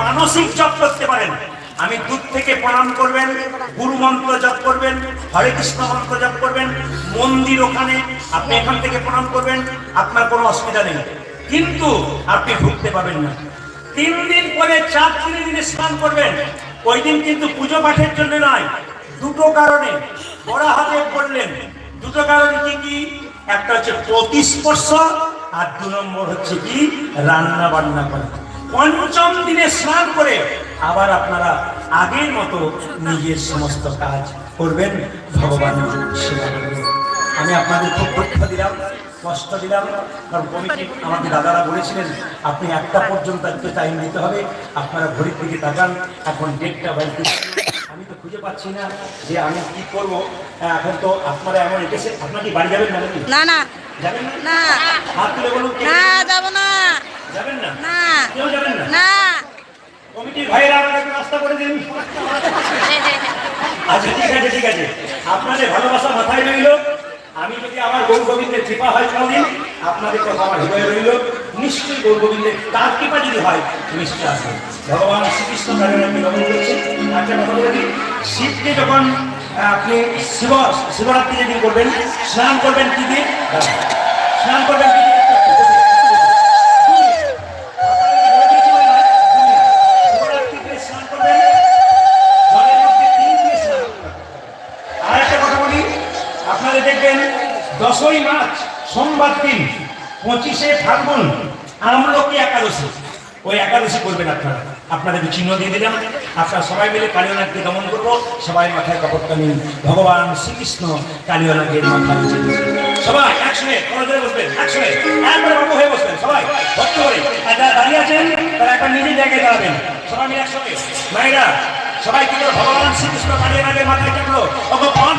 মানসিক জপ করতে পারেন। আমি দূর থেকে প্রণাম করবেন, গুরু মন্ত্র জপ করবেন, হরে কৃষ্ণ মন্ত্র জপ করবেন, মন্দির ওখানে আপনি এখান থেকে প্রণাম করবেন, আপনার কোনো অসুবিধা নেই। কিন্তু আপনি ঢুকতে পাবেন না। তিন দিন পরে চার তিন দিনে স্নান করবেন। ওই দিন কিন্তু পুজো পাঠের জন্য নয়, দুটো কারণে। বড় হাতে পড়লেন দুটো কারণ কি কি? একটা হচ্ছে প্রতিস্পর্শ, আর দু নম্বর হচ্ছে কি? রান্না বান্না করা। পঞ্চম দিনে স্নান করে আবার আপনারা আগের মতো নিজের সমস্ত কাজ করবেন। ভগবান সেবা করবেন। আমি আপনাদের খুব দুঃখ দিলাম কষ্ট দিলাম কারণ কমিটি আমাকে দাদারা বলেছিলেন আপনি একটা পর্যন্ত একটু টাইম দিতে হবে আপনারা ঘড়ির দিকে তাকান এখন ডেটটা বাড়িতে আমি তো খুঁজে পাচ্ছি না যে আমি কি করব। এখন তো আপনারা এমন এসেছে আপনার কি বাড়ি যাবেন না? না না। যাবেন না? না। হাত তুলে বলুন। না যাবেন না না কেউ যাবেন না না কমিটির ভাইয়েরা আমাকে রাস্তা করে দিন। আচ্ছা ঠিক আছে ঠিক আছে। আপনাদের ভালোবাসা মাথায় রইল। আমি যদি আমার গৌর গোবিন্দের কৃপা হয় কোনদিন, আপনাদের কথা আমার হৃদয়ে রইল। নিশ্চয়ই গৌর গোবিন্দের তার কৃপা যদি হয়, নিশ্চয়ই আসবে। ভগবান শ্রীকৃষ্ণ তাদের আপনি গ্রহণ করছেন একটা কথা বলে দিই। শীতকে যখন আপনি শিব, শিবরাত্রি যেদিন করবেন, স্নান করবেন কি দিয়ে? স্নান করবেন কি দিয়ে শিবরাত্রিতে স্নান করবেন জলের মধ্যে তিন দিয়ে স্নান করবেন। আর একটা কথা বলি আপনারা দেখবেন দশই মার্চ, সোমবার দিন, পঁচিশে ফাল্গুন, আমলকি একাদশী। ওই একাদশী করবেন আপনারা। আপনাদের চিহ্ন দিয়ে দিলাম। আপনারা সবাই মিলে কালীয়নাথকে দমন করব। সবাই মাথায় কাপড়টা নিন। ভগবান শ্রীকৃষ্ণ কালীয়নাথের। সবাই একসঙ্গে বসবেন, একসঙ্গে। একবারে বাবু হয়ে বসবেন, সবাই। ভক্ত করে আর যারা দাঁড়িয়ে আছেন, তারা একটা নিজের জায়গায় দাঁড়াবেন। সবাই মিলে একসঙ্গে। মায়েরা, সবাই কি করে ভগবান শ্রীকৃষ্ণ কালীয়নাথের মাথায় চাপলো? ফোন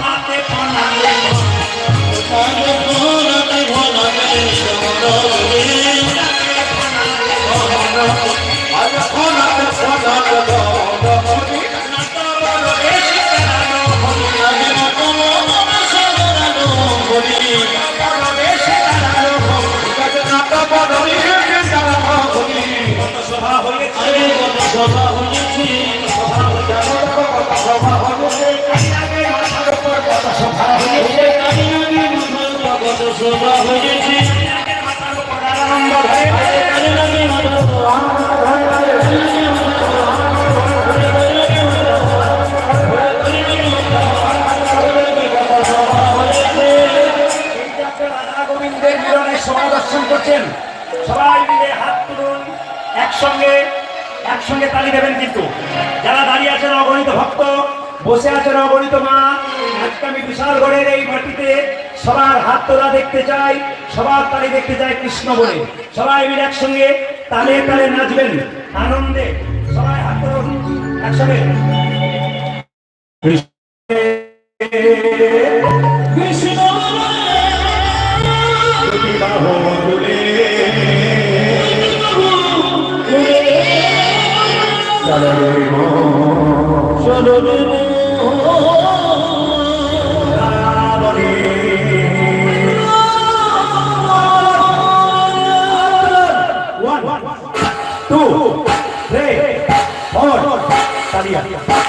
সভা হয়েছে। গোবিন্দের মিলনের সভা দর্শন করছেন। সবাই মিলে হাত তুলুন, একসঙ্গে একসঙ্গে তালি দেবেন কিন্তু। যারা দাঁড়িয়ে আছেন অগণিত ভক্ত, বসে আছেন অগণিত মা, আজকে আমি বিশালগড়ের এই মাটিতে সবার হাত তোলা দেখতে চাই সবার তালি দেখতে চাই কৃষ্ণ বলে। সবাই মিলে একসঙ্গে তালে তালে নাচবেন আনন্দে সবাই হাত তুলুন একসঙ্গে। কৃষ্ণ One, தாலியா